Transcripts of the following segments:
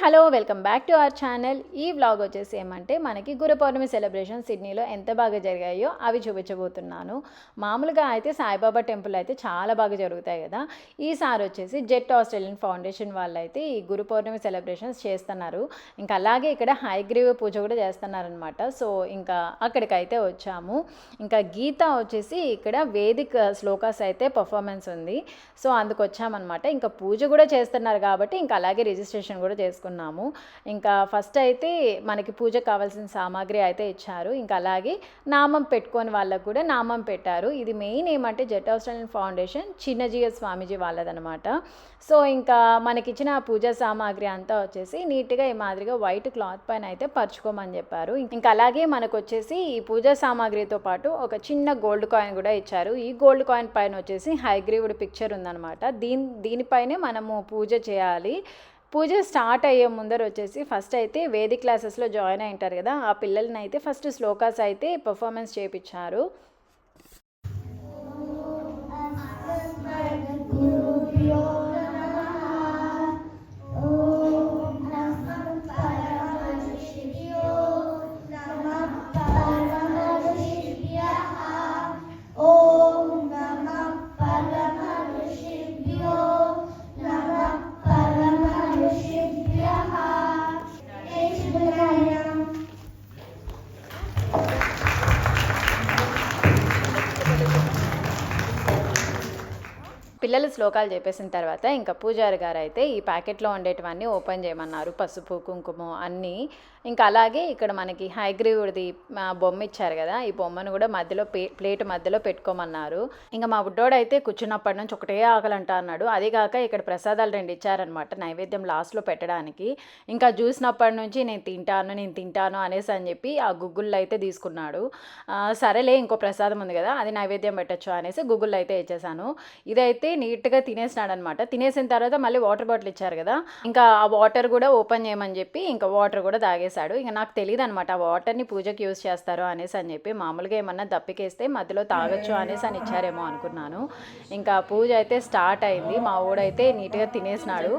Hello welcome back to our channel ఈ vlog వచ్చేసి ఏమంటే మనకి గురు పౌర్ణమి సెలబ్రేషన్ సిడ్నీలో ఎంత బాగా జరిగాయో అవి చూపించబోతున్నాను. మామూలుగా అయితే సాయిబాబా టెంపుల్ అయితే చాలా బాగా జరుగుతాయి కదా. ఈసారి వచ్చేసి జెట్ ఆస్ట్రేలియన్ ఫౌండేషన్ వాళ్ళు అయితే ఈ గురు పౌర్ణమి సెలబ్రేషన్స్ చేస్తున్నారు. ఇంకా అలాగే ఇక్కడ హైగ్రీవ్ పూజ కూడా చేస్తున్నారనమాట సో ఇంకా అక్కడికైతే వచ్చాము. ఇంకా గీత వచ్చేసి ఇక్కడ వేదిక శ్లోకాస్ అయితే పర్ఫార్మెన్స్ ఉంది. సో అందుకు వచ్చామన్నమాట. ఇంకా పూజ కూడా చేస్తున్నారు కాబట్టి ఇంకా అలాగే రిజిస్ట్రేషన్ కూడా చేసుకున్నాము. ఇంకా ఫస్ట్ అయితే మనకి పూజకు కావాల్సిన సామాగ్రి అయితే ఇచ్చారు. ఇంకా అలాగే నామం పెట్టుకొని వాళ్ళకు కూడా నామం పెట్టారు. ఇది మెయిన్ ఏమంటే JET Australian foundation Chinna Jeeyar Swamiji వాళ్ళదనమాట. So ఇంకా మనకిచ్చిన ఆ పూజా సామాగ్రి అంతా వచ్చేసి నీట్గా ఈ మాదిరిగా వైట్ క్లాత్ పైన అయితే పరుచుకోమని చెప్పారు. ఇంకా అలాగే మనకు వచ్చేసి ఈ పూజా సామాగ్రితో పాటు ఒక చిన్న గోల్డ్ కాయిన్ కూడా ఇచ్చారు. ఈ గోల్డ్ కాయిన్ పైన వచ్చేసి హైగ్రీవుడ్ పిక్చర్ ఉందన్నమాట దీని దీనిపైనే మనము పూజ చేయాలి. పూజ స్టార్ట్ అయ్యే ముందర వచ్చేసి ఫస్ట్ అయితే వేది క్లాసెస్లో జాయిన్ అయి ఉంటారు కదా ఆ పిల్లల్ని అయితే ఫస్ట్ శ్లోకాస్ అయితే పర్ఫార్మెన్స్ చేయించారు పిల్లలు శ్లోకాలు చెప్పేసిన తర్వాత ఇంకా పూజారి గారు అయితే ఈ ప్యాకెట్లో ఉండేటివన్నీ ఓపెన్ చేయమన్నారు. పసుపు కుంకుమ అన్నీ. ఇంకా అలాగే ఇక్కడ మనకి హైగ్రీవుడిది బొమ్మ ఇచ్చారు కదా ఈ బొమ్మను కూడా మధ్యలో ప్లే ప్లేట్ మధ్యలో పెట్టుకోమన్నారు. ఇంకా మా బుడ్డోడు అయితే కూర్చున్నప్పటి నుంచి ఒకటే ఆకలంట అన్నాడు. అదే కాక ఇక్కడ ప్రసాదాలు రెండు ఇచ్చారనమాట నైవేద్యం లాస్ట్లో పెట్టడానికి. ఇంకా చూసినప్పటి నుంచి నేను తింటాను నేను తింటాను అనేసి అని చెప్పి ఆ గుగ్గుళ్ళు అయితే తీసుకున్నాడు. సరేలే ఇంకో ప్రసాదం ఉంది కదా అది నైవేద్యం పెట్టచ్చు అనేసి గుగ్గుళ్ళు అయితే ఇచ్చేసాను ఇదైతే నీట్గా తినేసినాడు అనమాట తినేసిన తర్వాత మళ్ళీ వాటర్ బాటిల్ ఇచ్చారు కదా. ఇంకా ఆ వాటర్ కూడా ఓపెన్ చేయమని చెప్పి ఇంకా వాటర్ కూడా తాగేశాడు. ఇంకా నాకు తెలియదు అనమాట ఆ వాటర్ని పూజకి యూజ్ చేస్తారు అనేసి అని చెప్పి మామూలుగా ఏమన్నా దప్పికేస్తే మధ్యలో తాగొచ్చు అనేసి అని ఇచ్చారేమో అనుకున్నాను. ఇంకా పూజ అయితే స్టార్ట్ అయింది. మా ఊడైతే నీట్గా తినేసినాడు.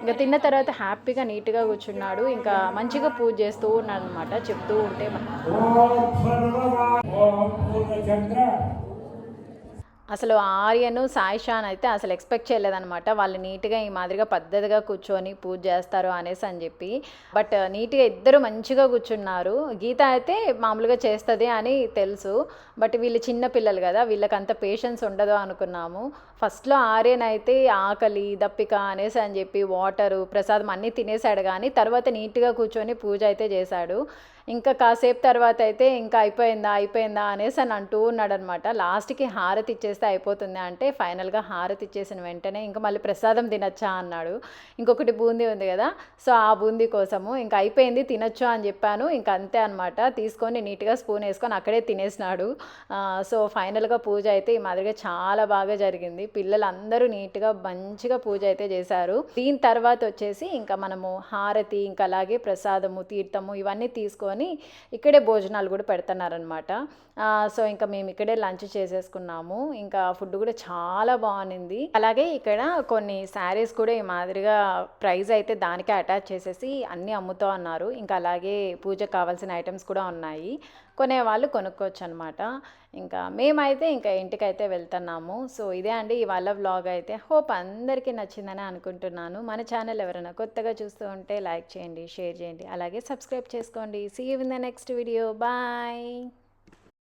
ఇంకా తిన్న తర్వాత హ్యాపీగా నీట్గా కూర్చున్నాడు. ఇంకా మంచిగా పూజ చేస్తూ ఉన్నాడు అనమాట చెప్తూ ఉంటే అసలు ఆర్యన్ సాయిషాన్ అయితే అసలు ఎక్స్పెక్ట్ చేయలేదనమాట వాళ్ళు నీట్గా ఈ మాదిరిగా పద్ధతిగా కూర్చొని పూజ చేస్తారు అనేసి అని చెప్పి. బట్ నీట్గా ఇద్దరు మంచిగా కూర్చున్నారు. గీత అయితే మామూలుగా చేస్తుంది అని తెలుసు. బట్ వీళ్ళు చిన్న పిల్లలు కదా వీళ్ళకి అంత పేషెన్స్ ఉండదు అనుకున్నాము. ఫస్ట్లో ఆర్యన్ అయితే ఆకలి దప్పిక అనేసి అని చెప్పి వాటరు ప్రసాదం అన్నీ తినేశాడు కానీ తర్వాత నీట్గా కూర్చొని పూజ అయితే చేశాడు. ఇంకా కాసేపు తర్వాత అయితే ఇంకా అయిపోయిందా అయిపోయిందా అనేసి అని అంటూ ఉన్నాడు అనమాట లాస్ట్కి హారతి ఇచ్చేస్తే అయిపోతుంది అంటే ఫైనల్గా హారతి ఇచ్చేసిన వెంటనే ఇంకా మళ్ళీ ప్రసాదం తినచ్చా అన్నాడు. ఇంకొకటి బూందీ ఉంది కదా సో ఆ బూందీ కోసము ఇంకా అయిపోయింది తినొచ్చు అని చెప్పాను. ఇంకా అంతే అనమాట తీసుకొని నీట్గా స్పూన్ వేసుకొని అక్కడే తినేసినాడు. సో ఫైనల్గా పూజ అయితే ఈ మాదిరిగా చాలా బాగా జరిగింది. పిల్లలందరూ నీట్గా మంచిగా పూజ అయితే చేశారు. దీని తర్వాత వచ్చేసి ఇంకా మనము హారతి ఇంకా అలాగే ప్రసాదము తీర్థము ఇవన్నీ తీసుకొని ఇక్కడే భోజనాలు కూడా పెడుతున్నారనమాట సో ఇంకా మేము ఇక్కడే లంచ్ చేసేసుకున్నాము. ఇంకా ఫుడ్ కూడా చాలా బాగుంది. అలాగే ఇక్కడ కొన్ని శారీస్ కూడా ఈ మాదిరిగా ప్రైస్ అయితే దానికే అటాచ్ చేసేసి అన్నీ అమ్ముతూ ఉన్నారు ఇంకా అలాగే పూజకు కావాల్సిన ఐటమ్స్ కూడా ఉన్నాయి. కొనేవాళ్ళు కొనుక్కోవచ్చు అనమాట ఇంకా మేమైతే ఇంకా ఇంటికైతే వెళ్తున్నాము. సో ఇదే అండి ఇవాళ వ్లాగ్ అయితే. హోప్ అందరికీ నచ్చిందని అనుకుంటున్నాను. మన ఛానల్ ఎవరైనా కొత్తగా చూస్తూ ఉంటే లైక్ చేయండి షేర్ చేయండి. అలాగే సబ్స్క్రైబ్ చేసుకోండి. See in the next video bye